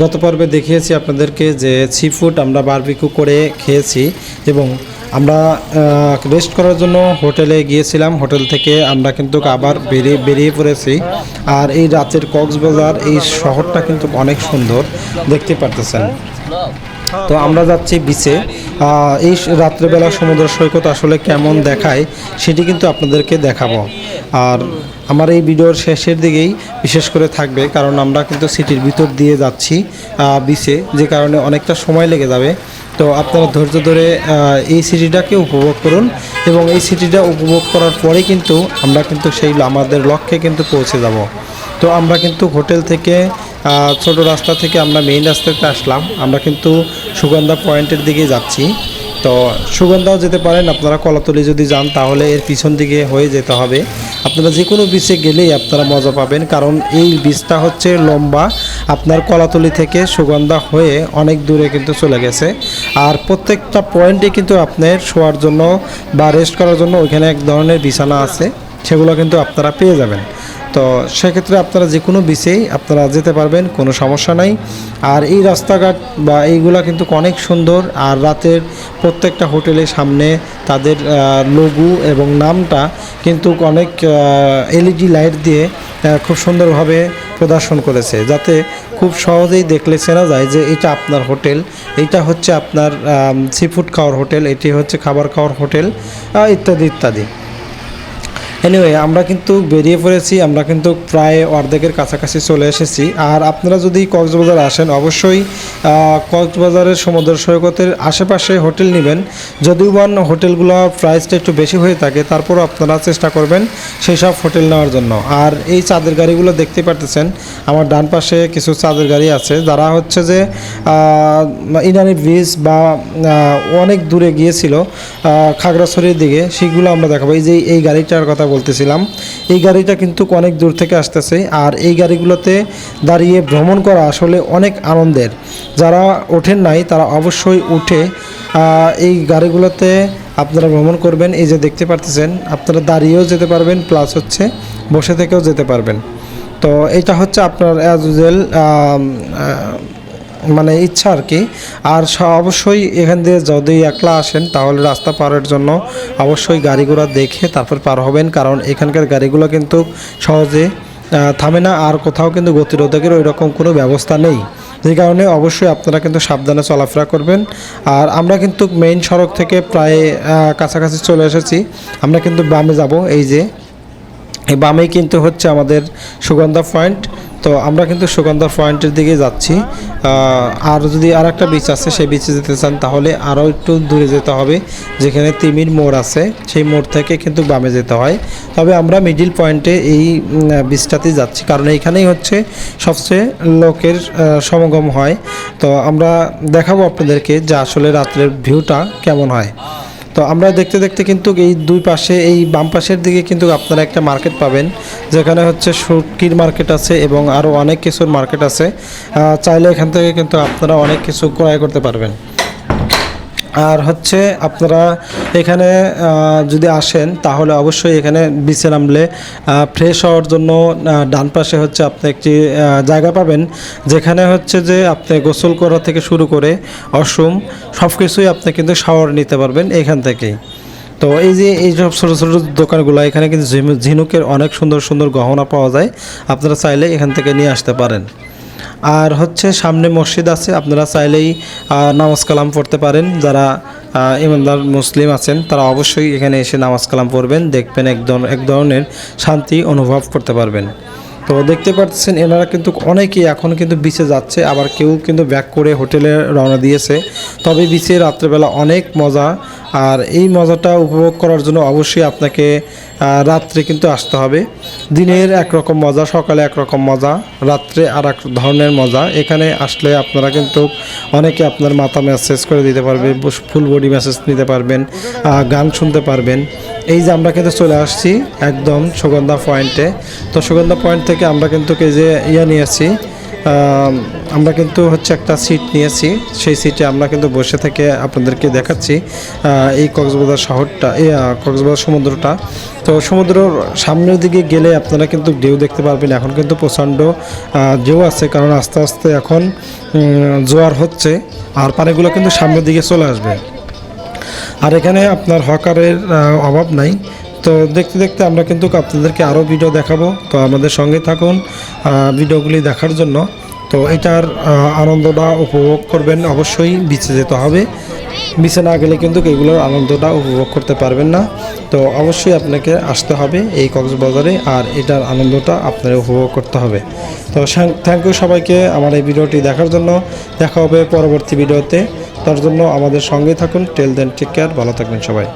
গত পর্বে দেখিয়েছি আপনাদেরকে যে সি ফুড আমরা বারবিকু করে খেয়েছি এবং আমরা রেস্ট করার জন্য হোটেলে গিয়েছিলাম। হোটেল থেকে আমরা কিন্তু আবার বেরিয়ে বেরিয়ে পড়েছি। আর এই রাতের কক্সবাজার, এই শহরটা কিন্তু অনেক সুন্দর। দেখতে পারতেছেন। তো আমরা যাচ্ছি বিচে। এই রাত্রেবেলা সমুদ্র সৈকত আসলে কেমন দেখায় সেটি কিন্তু আপনাদেরকে দেখাবো। আর আমার এই ভিডিওর শেষের দিকেই বিশেষ করে থাকবে, কারণ আমরা কিন্তু সিটির ভিতর দিয়ে যাচ্ছি বিচে, যে কারণে অনেকটা সময় লেগে যাবে। তো আপনারা ধৈর্য ধরে এই সিটিটাকে উপভোগ করুন এবং এই সিটিটা উপভোগ করার পরে কিন্তু আমরা কিন্তু সেই আমাদের লক্ষ্যে কিন্তু পৌঁছে যাব। তো আমরা কিন্তু হোটেল থেকে ছোট রাস্তা থেকে আমরা মেইন রাস্তাতে আসলাম। আমরা কিন্তু সুগন্ধা পয়েন্টের দিকে যাচ্ছি। তো সুগন্ধাও যেতে পারেন, আপনারা কলাতলি যদি যান তাহলে এর পিছন দিকে হয়ে যেতে হবে। আপনারা যে কোনো বিচে গেলেই আপনারা মজা পাবেন, কারণ এই বীজটা হচ্ছে লম্বা। আপনার কলাতলি থেকে সুগন্ধা হয়ে অনেক দূরে কিন্তু চলে গেছে। আর প্রত্যেকটা পয়েন্টে কিন্তু আপনার শোয়ার জন্য বা রেস্ট করার জন্য ওইখানে এক ধরনের বিছানা আছে। সেগুলো কিন্তু আপনারা পেয়ে যাবেন। তো সেক্ষেত্রে আপনারা যে কোনো বিচেই আপনারা যেতে পারবেন, কোনো সমস্যা নাই। আর এই রাস্তাঘাট বা এইগুলা কিন্তু অনেক সুন্দর। আর রাতের প্রত্যেকটা হোটেলের সামনে তাদের লঘু এবং নামটা কিন্তু অনেক এলইডি লাইট দিয়ে খুব সুন্দরভাবে প্রদর্শন করেছে। যাতে খুব সহজেই দেখলে চেনা যায় যে এটা আপনার হোটেল এইটা হচ্ছে আপনার সি ফুড খাওয়ার হোটেল, এটি হচ্ছে খাবার খাওয়ার হোটেল ইত্যাদি ইত্যাদি। এনিওয়ে আমরা কিন্তু বেরিয়ে পড়েছি, আমরা কিন্তু প্রায় অর্ধেকের কাছাকাছি চলে এসেছি। আর আপনারা যদি কক্সবাজার আসেন, অবশ্যই কক্সবাজারের সমুদ্র সৈকতের আশেপাশে হোটেল নেবেন। যদিও বা হোটেলগুলো প্রাইসটা একটু বেশি হয়ে থাকে, তারপরও আপনারা চেষ্টা করবেন সেই সব হোটেল নেওয়ার জন্য। আর এই চাঁদের গাড়িগুলো দেখতে পারতেছেন, আমার ডান পাশে কিছু চাঁদের গাড়ি আছে, যারা হচ্ছে যে ইনানি ব্রিজ বা অনেক দূরে গিয়েছিল খাগড়াছড়ির দিকে, সেগুলো আমরা দেখাবো। এই যে এই গাড়িটার কথা বলতেছিলাম, এই গাড়িটা কিন্তু অনেক দূর থেকে আসতেছে আর এই গাড়িগুলোতে দাঁড়িয়ে ভ্রমণ করা আসলে অনেক আনন্দের। যারা ওঠেন নাই, তারা অবশ্যই উঠে এই গাড়িগুলোতে আপনারা ভ্রমণ করবেন। এই যে দেখতে পারতেছেন, আপনারা দাঁড়িয়েও যেতে পারবেন প্লাস হচ্ছে বসে থেকেও যেতে পারবেন। তো এটা হচ্ছে আপনার অ্যাজ ইউজুয়াল মানে ইচ্ছা আর কি। আর অবশ্যই এখান দিয়ে যদি একলা আসেন, তাহলে রাস্তা পারের জন্য অবশ্যই গাড়িগুলো দেখে তারপর পার হবেন। কারণ এখানকার গাড়িগুলো কিন্তু সহজে থামে না। আর কোথাও কিন্তু গতিরোধকের ওই রকম কোনো ব্যবস্থা নেই। যে কারণে অবশ্যই আপনারা কিন্তু সাবধানে চলাফেরা করবেন। আর আমরা কিন্তু মেইন সড়ক থেকে প্রায় কাছাকাছি চলে এসেছি। আমরা কিন্তু বামে যাব, এই যে এই বামেই কিন্তু হচ্ছে আমাদের সুগন্ধা পয়েন্ট তো আমরা কিন্তু সুগন্ধা পয়েন্টের দিকে যাচ্ছি। আর যদি আর একটা বিচ আছে, সেই বিচে যেতে চান, তাহলে আরও একটু দূরে যেতে হবে, যেখানে তিমির মোড় আছে। সেই মোড় থেকে কিন্তু বামে যেতে হয়। তবে আমরা মিডিল পয়েন্টে এই বিচটাতেই যাচ্ছি। কারণ এইখানেই হচ্ছে সবচেয়ে লোকের সমাগম হয়। তো আমরা দেখাবো আপনাদেরকে যে আসলে রাত্রের ভিউটা কেমন হয়। তো আমরা দেখতে দেখতে কিন্তু এই দুই পাশে, এই বাম পাশের দিকে কিন্তু আপনারা একটা মার্কেট পাবেন, যেখানে হচ্ছে সুটকির মার্কেট আছে এবং আরও অনেক কিছুর মার্কেট আছে। চাইলে এখান থেকে কিন্তু আপনারা অনেক কিছু ক্রয় করতে পারবেন। আর হচ্ছে আপনারা এখানে যদি আসেন, তাহলে অবশ্যই এখানে বিচে নামলে ফ্রেশ হওয়ার জন্য ডান পাশে হচ্ছে আপনি একটি জায়গা পাবেন, যেখানে হচ্ছে যে আপনি গোসল করা থেকে শুরু করে অসুম সব কিছুই আপনি কিন্তু শাওয়ার নিতে পারবেন এখান থেকেই। তো এই যে, এই সব ছোটো ছোটো দোকানগুলো, এখানে কিন্তু ঝিনু- ঝিনুকের অনেক সুন্দর সুন্দর গহনা পাওয়া যায়, আপনারা চাইলে এখান থেকে নিয়ে আসতে পারেন। আর হচ্ছে সামনে মসজিদ আছে, আপনারা চাইলেই নামাজ কালাম পড়তে পারেন। যারা ইমানদার মুসলিম আছেন, তারা অবশ্যই এখানে এসে নামাজ কালাম পড়বেন, দেখবেন এক এক ধরনের শান্তি অনুভব করতে পারবেন। তো দেখতে পাচ্ছেন, এনারা কিন্তু অনেকেই এখন কিন্তু বিচে যাচ্ছে, আবার কেউ কিন্তু ব্যাক করে হোটেলে রওনা দিয়েছে। তবে বিচে রাত্রেবেলা অনেক মজা আর এই মজাটা উপভোগ করার জন্য অবশ্যই আপনাকে রাত্রে কিন্তু আসতে হবে। দিনের একরকম মজা, সকালে একরকম মজা, রাত্রে আর এক ধরনের মজা। এখানে আসলে আপনারা কিন্তু অনেকে আপনার মাথা ম্যাসেজ করে দিতে পারবে ফুল বডি ম্যাসেজ নিতে পারবেন গান শুনতে পারবেন। এই যে আমরা কিন্তু চলে আসছি একদম সুগন্ধা পয়েন্টে তো সুগন্ধা পয়েন্ট থেকে আমরা কিন্তু এই যে ইয়ে নিয়ে আসছি আমরা কিন্তু হচ্ছে একটা সিট নিয়েছি। সেই সিটে আমরা কিন্তু বসে থেকে আপনাদেরকে দেখাচ্ছি এই কক্সবাজার শহরটা, এই কক্সবাজার সমুদ্রটা। তো সমুদ্রর সামনের দিকে গেলে আপনারা কিন্তু ঢেউ দেখতে পারবেন। এখন কিন্তু প্রচণ্ড ঢেউ আছে কারণ আস্তে আস্তে এখন জোয়ার হচ্ছে আর পানিগুলো কিন্তু সামনের দিকে চলে আসবে। আর এখানে আপনার হকারের অভাব নাই। তো দেখতে দেখতে আমরা কিন্তু আপনাদেরকে আরও ভিডিও দেখাবো। তো আমাদের সঙ্গে থাকুন ভিডিওগুলি দেখার জন্য। তো এটার আনন্দটা উপভোগ করবেন অবশ্যই বিচে যেতে হবে। বিচে না গেলে কিন্তু এগুলোর আনন্দটা উপভোগ করতে পারবেন না। তো অবশ্যই আপনাকে আসতে হবে এই কক্সবাজারে, আর এটার আনন্দটা আপনার উপভোগ করতে হবে। তো থ্যাংক ইউ সবাইকে আমার এই ভিডিওটি দেখার জন্য। দেখা হবে পরবর্তী ভিডিওতে তার জন্য আমাদের সঙ্গেই থাকুন। টেল দেন টেক কেয়ার ভালো থাকবেন সবাই।